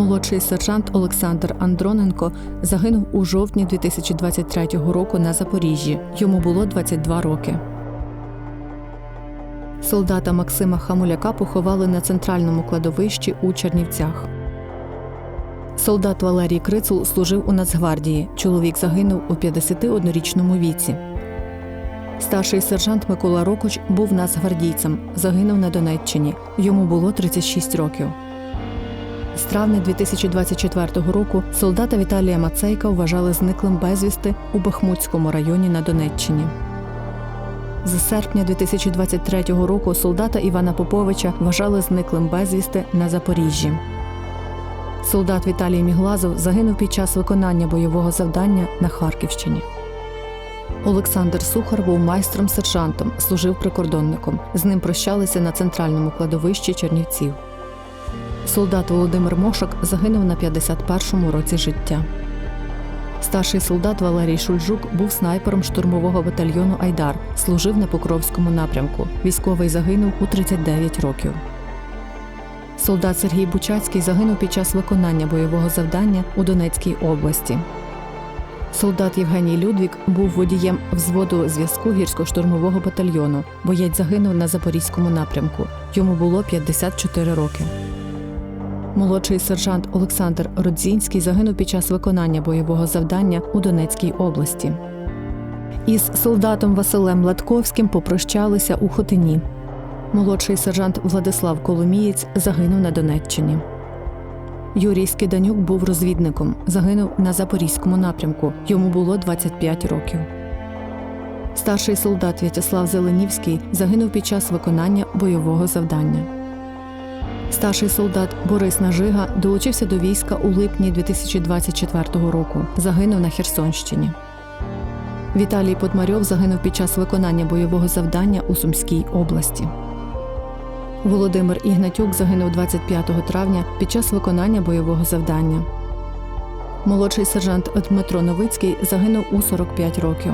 Молодший сержант Олександр Андроненко загинув у жовтні 2023 року на Запоріжжі. Йому було 22 роки. Солдата Максима Хамуляка поховали на центральному кладовищі у Чернівцях. Солдат Валерій Крицул служив у Нацгвардії. Чоловік загинув у 51-річному віці. Старший сержант Микола Рокоч був нацгвардійцем. Загинув на Донеччині. Йому було 36 років. З травня 2024 року солдата Віталія Мацейка вважали зниклим безвісти у Бахмутському районі на Донеччині. З серпня 2023 року солдата Івана Поповича вважали зниклим безвісти на Запоріжжі. Солдат Віталій Міглазов загинув під час виконання бойового завдання на Харківщині. Олександр Сухар був майстром-сержантом, служив прикордонником. З ним прощалися на центральному кладовищі Чернівців. Солдат Володимир Мошак загинув на 51-му році життя. Старший солдат Валерій Шульжук був снайпером штурмового батальйону Айдар, служив на Покровському напрямку. Військовий загинув у 39 років. Солдат Сергій Бучацький загинув під час виконання бойового завдання у Донецькій області. Солдат Євгеній Людвік був водієм взводу зв'язку гірсько-штурмового батальйону. Боєць загинув на Запорізькому напрямку. Йому було 54 роки. Молодший сержант Олександр Родзінський загинув під час виконання бойового завдання у Донецькій області. Із солдатом Василем Латковським попрощалися у Хотині. Молодший сержант Владислав Коломієць загинув на Донеччині. Юрій Скиданюк був розвідником, загинув на Запорізькому напрямку. Йому було 25 років. Старший солдат В'ятяслав Зеленівський загинув під час виконання бойового завдання. Старший солдат Борис Нажига долучився до війська у липні 2024 року. Загинув на Херсонщині. Віталій Подмарьов загинув під час виконання бойового завдання у Сумській області. Володимир Ігнатюк загинув 25 травня під час виконання бойового завдання. Молодший сержант Дмитро Новицький загинув у 45 років.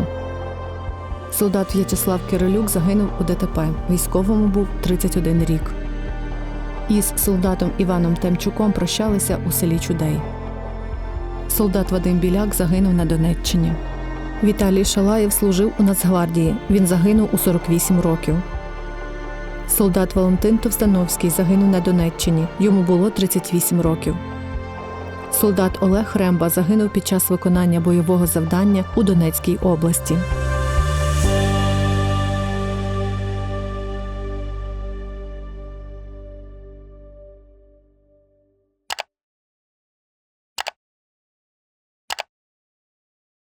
Солдат В'ячеслав Кирилюк загинув у ДТП. Військовому був 31 рік. Із солдатом Іваном Темчуком прощалися у селі Чудей. Солдат Вадим Біляк загинув на Донеччині. Віталій Шалаєв служив у Нацгвардії. Він загинув у 48 років. Солдат Валентин Товстановський загинув на Донеччині. Йому було 38 років. Солдат Олег Ремба загинув під час виконання бойового завдання у Донецькій області.